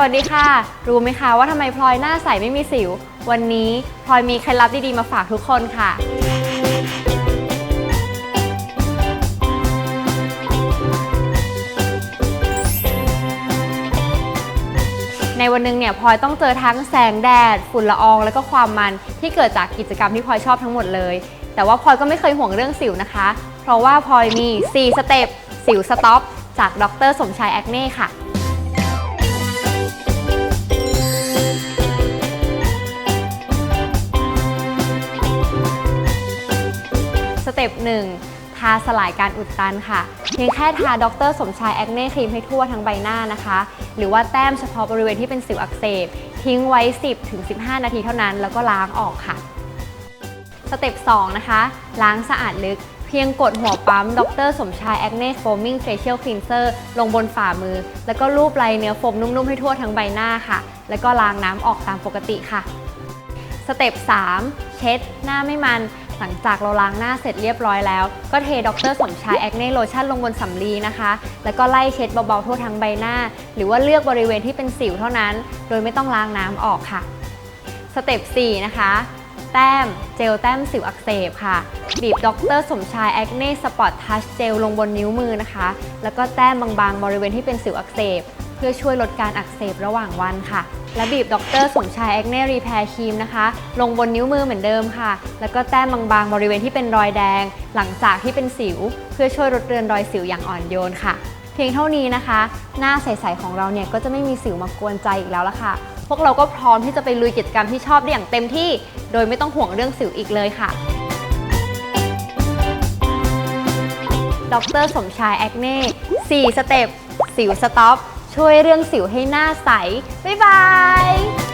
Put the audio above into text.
วัสดีค่ะ รู้ไหมคะว่าทำไมพลอยหน้าใสไม่มีสิว วันนี้พลอยมีเคล็ดลับดีๆมาฝากทุกคนค่ะ ในวันหนึงเนี่ยพลอยต้องเจอทั้งแสงแดด ฝุ่นละออง แล้วก็ความมันที่เกิดจากกิจกรรมที่พลอยชอบทั้งหมดเลย แต่ว่าพลอยก็ไม่เคยห่วงเรื่องสิวนะคะ เพราะว่าพลอยมี 4 สเต็ปสิวสต็อปจากดรสมชายแอคเน่ค่ะ เต็ปหนึ่งทาสลายการอุดตันค่ะ เพียงแค่ทาดรสมชายแอคเน่ครีมให้ทั่วทั้งใบหน้านะคะ หรือว่าแต้มเฉพาะบริเวณที่เป็นสิวอักเสบ ทิ้งไว้ 10-15 นาทีเท่านั้น แล้วก็ล้างออกค่ะ สเต็ป2นะคะ ล้างสะอาดลึกเพียงกดหัวปั๊ม ดร สมชาย แอคเน่โฟมมิ่งเฟเชียลคลีนเซอร์ลงบนฝ่ามือ แล้วก็ลูบไลเนื้อโฟมนุ่มๆ ให้ทั่วทั้งใบหน้าค่ะ แล้วก็ล้างน้ำออกตามปกติค่ะ สเต็ป 3 เช็ด หน้าไม่มัน หลังจากเราล้างหน้าเสร็จเรียบร้อยแล้ว ก็เทดรสมชายแอคเน่โลชั่นลงบนสำลีนะคะ แล้วก็ไล่เช็ดเบาๆทั่วทั้งใบหน้า หรือว่าเลือกบริเวณที่เป็นสิวเท่านั้น โดยไม่ต้องล้างน้ำออกค่ะสเต็ป4นะคะแต้มเจลแต้มสิวอักเสบค่ะ บีบดรสมชายแอคเน่สปอตทัชเจลลงบนนิ้วมือนะคะ แล้วก็แต้มบางๆ บริเวณที่เป็นสิวอักเสบ พื่อช่วยลดการอักเสบระหว่างวันค่ะ และบีบดรสมชายแอคเน่รีแพร์ครีมนะคะ ลงบนนิ้วมือเหมือนเดิมค่ะ แล้วก็แต้มบางๆ บริเวณที่เป็นรอยแดง หลังจากที่เป็นสิว เพื่อช่วยลดเรือนรอยสิวอย่างอ่อนโยนค่ะ เพียงเท่านี้นะคะ หน้าใสๆของเราเนี่ยก็จะไม่มีสิวมากวนใจอีกแล้วละค่ะ พวกเราก็พร้อมที่จะไปลุยกิจกรรมที่ชอบได้อย่างเต็มที่ โดยไม่ต้องห่วงเรื่องสิวอีกเลยค่ะดรสมชายแอคเน่4สเต็ป สิวสต็อป ช่วยเรื่องสิวให้หน้าใส บ๊ายบาย